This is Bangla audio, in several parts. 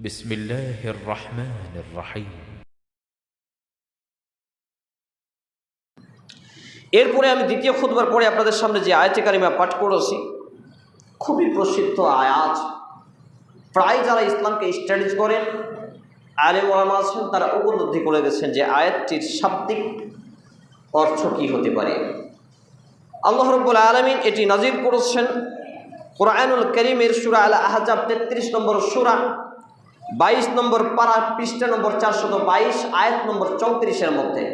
بسم الله الرحمن الرحيم এরপরে আমি দ্বিতীয় খুদবার পরে আপনাদের সামনে যে আয়াতে কারিমা পাঠ করেছি খুবই প্রসিদ্ধ আয়াত প্রায় যারা ইসলামকে স্টাডিজ করেন আলেম ওলামা আছেন তারা উপলব্ধি করে গেছেন যে আয়াতটির শাব্দিক অর্থ কী হতে পারে আল্লাহ রব্বুল আলমিন এটি নাজির করেছেন কোরআনুল করিমের সুরা আল আহজাব তেত্রিশ নম্বর সুরা বাইশ নম্বর পারা পৃষ্ঠা নম্বর চারশত বাইশ আয়াত নম্বর চৌত্রিশের মধ্যে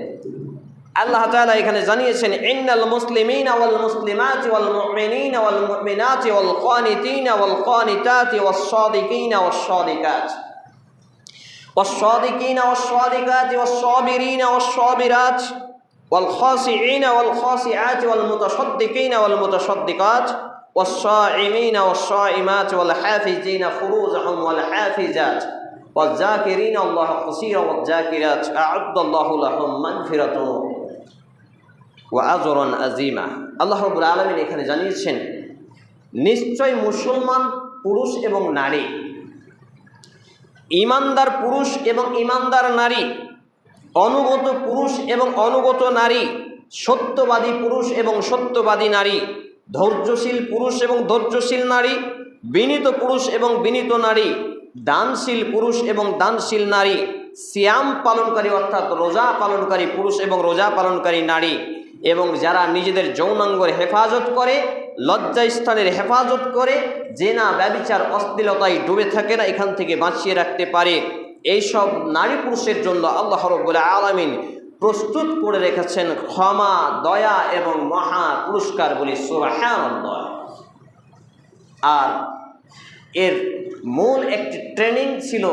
আল্লাহ তাআলা এখানে জানিয়েছেন ইন্নাল মুসলিমিনা ওয়াল মুসলিমাতি ওয়াল মুমিনিনা ওয়াল মুমিনাতি ওয়াল কানিতিনা ওয়াল কানিতাতি ওয়াস সাদিকিনা ওয়াস সাদিকাত والصادقين والصادقات والصابرين والصابرات والخاشعين والخاشعات والمتصدقين والمتصدقات والصائمين والصائمات والحافظين فروجهم والحافظات والذاكرين الله كثيرا والذاكرات أعد الله لهم مغفرة ওয়াজরন আজিমা আল্লাহ রবুল আলমিন এখানে জানিয়েছেন নিশ্চয় মুসলমান পুরুষ এবং নারী ইমানদার পুরুষ এবং ইমানদার নারী অনুগত পুরুষ এবং অনুগত নারী সত্যবাদী পুরুষ এবং সত্যবাদী নারী ধৈর্যশীল পুরুষ এবং ধৈর্যশীল নারী, বিনীত পুরুষ এবং বিনীত নারী, দানশীল পুরুষ এবং দানশীল নারী, সিয়াম পালনকারী অর্থাৎ রোজা পালনকারী পুরুষ এবং রোজা পালনকারী নারী এবং যারা নিজেদের যৌনাঙ্গের হেফাজত করে লজ্জাস্থানের হেফাজত করে যে না ব্যবিচার, অশ্লীলতায় ডুবে থাকে না, এখান থেকে বাঁচিয়ে রাখতে পারে। এইসব নারী পুরুষের জন্য আল্লাহ রব্বুল আলমিন প্রস্তুত করে রেখেছেন ক্ষমা, দয়া এবং মহা পুরস্কার বলি আর এর মূল একটি ট্রেনিং ছিল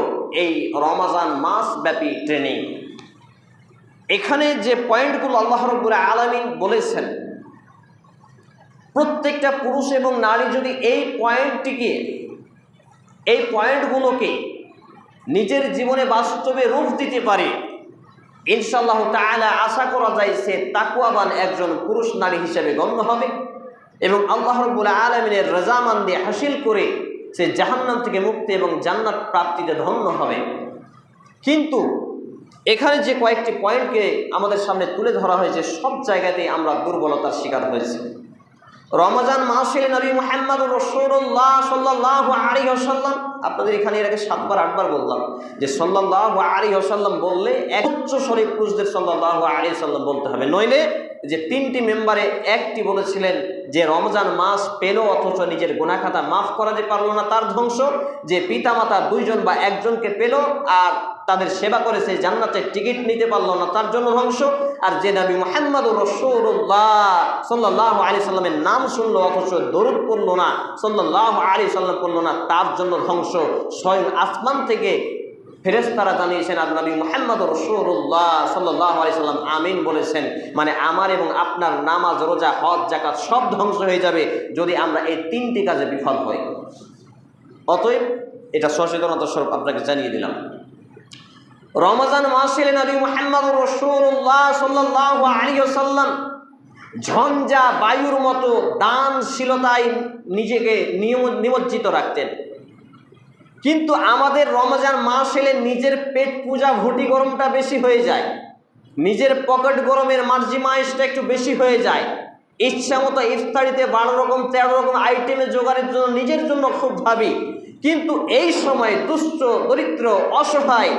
এই রমাজান মাস ব্যাপী ট্রেনিং। এখানে যে পয়েন্টগুলো আল্লাহ রব্বুল আলমিন বলেছেন, প্রত্যেকটা পুরুষ এবং নারী যদি এই পয়েন্টটিকে, এই পয়েন্টগুলোকে নিজের জীবনে বাস্তবে রূপ দিতে পারে ইনশাল্লাহ তালা আশা করা যায় সে তাকুয়াবান একজন পুরুষ নারী হিসেবে গণ্য হবে এবং আল্লাহ রব্বুল আলমিনের দিয়ে হাসিল করে সে জাহান্নাম থেকে মুক্তি এবং জান্নাত প্রাপ্তিতে ধন্য হবে। কিন্তু এখানে যে কয়েকটি পয়েন্টকে আমাদের সামনে তুলে ধরা হয়েছে, সব জায়গাতেই আমরা দুর্বলতার শিকার হয়েছি। রমজান মাসে নবী মোহাম্মদ রসৌল্লাহ সাল্লাহ আলী আসাল্লাম আপনাদের এখানে আগে সাতবার, আটবার বললাম যে সাল্লাহ আলী আসাল্লাম বললে এক উচ্চ শরীফ পুরুষদের সাল্লাহ আলী সাল্লাম বলতে হবে। নইলে যে তিনটি মেম্বারে একটি বলেছিলেন যে রমজান মাস পেল অথচ নিজের গুণাখাতা মাফ করাতে পারল না, তার ধ্বংস। যে পিতামাতা দুইজন বা একজনকে পেল আর তাদের সেবা করে সেই জান্নাতের টিকিট নিতে পারল না, তার জন্য ধ্বংস। আর যে নবী মোহাম্মদ রসৌল্লাহ সাল্লাহ আলী সাল্লামের নাম শুনলো, অথচ দরুদ পড়ল না সাল্লাহ আলী সাল্লাম পড়ল না, তার জন্য ধ্বংস। স্বয়ং আসমান থেকে ফেরেস্তারা জানিয়েছেন, আর নবী মোহাম্মদ রসৌল্লাহ সাল্লাহ আলি সাল্লাম আমিন বলেছেন মানে আমার এবং আপনার নামাজ, রোজা, হজ জাকাত সব ধ্বংস হয়ে যাবে যদি আমরা এই তিনটি কাজে বিফল হই। অতএব এটা সচেতনতা স্বরূপ আপনাকে জানিয়ে দিলাম। রমজান মাসে নবী মোহাম্মদ রসুল্লাহ সাল্লাহ আলী সাল্লাম ঝঞ্ঝা বায়ুর মতো দানশীলতায় নিজেকে নিমজ্জিত রাখতেন। কিন্তু আমাদের রমজান মাস এলে নিজের পেট পূজা ভুটি গরমটা বেশি হয়ে যায়। নিজের পকেট গরমের মার্জি মাইসটা একটু বেশি হয়ে যায়। ইচ্ছা মতো ইফতারিতে বারো রকম, তেরো রকম আইটেমে জোগাড়ের জন্য নিজের জন্য খুব ভাবি। কিন্তু এই সময় দুষ্ট, দরিদ্র, অসহায়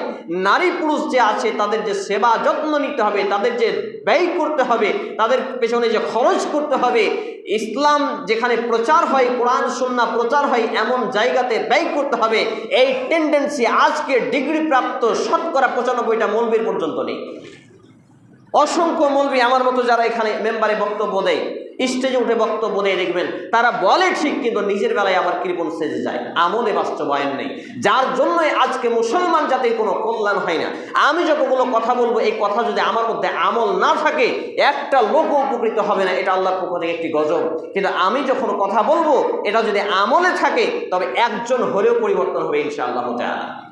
নারী পুরুষ যে আছে, তাদের যে সেবা যত্ন নিতে হবে, তাদের যে ব্যয় করতে হবে, তাদের পেছনে যে খরচ করতে হবে, ইসলাম যেখানে প্রচার হয়, কোরআন সন্না প্রচার হয়, এমন জায়গাতে ব্যয় করতে হবে, এই টেন্ডেন্সি আজকে ডিগ্রি প্রাপ্ত শতকরা পঁচানব্বইটা মৌলবীর পর্যন্ত নেই। অসংখ্য মৌলবী আমার মতো যারা এখানে মেম্বারে বক্তব্য দেয় স্টেজে উঠে বক্তব্য দেয় দেখবেন, তারা বলে ঠিক, কিন্তু নিজের বেলায় আবার কৃপণ সেজে যায়। আমলে বাস্তবায়ন নেই। যার জন্যই আজকে মুসলমান জাতির কোনো কল্যাণ হয় না। আমি যতগুলো কথা বলব, এই কথা যদি আমার মধ্যে আমল না থাকে, একটা লোক উপকৃত হবে না। এটা আল্লাহর পক্ষ থেকে একটি গজব। কিন্তু আমি যখন কথা বলব, এটা যদি আমলে থাকে, তবে একজন হলেও পরিবর্তন হবে ইনশাআল্লাহ তাআলা।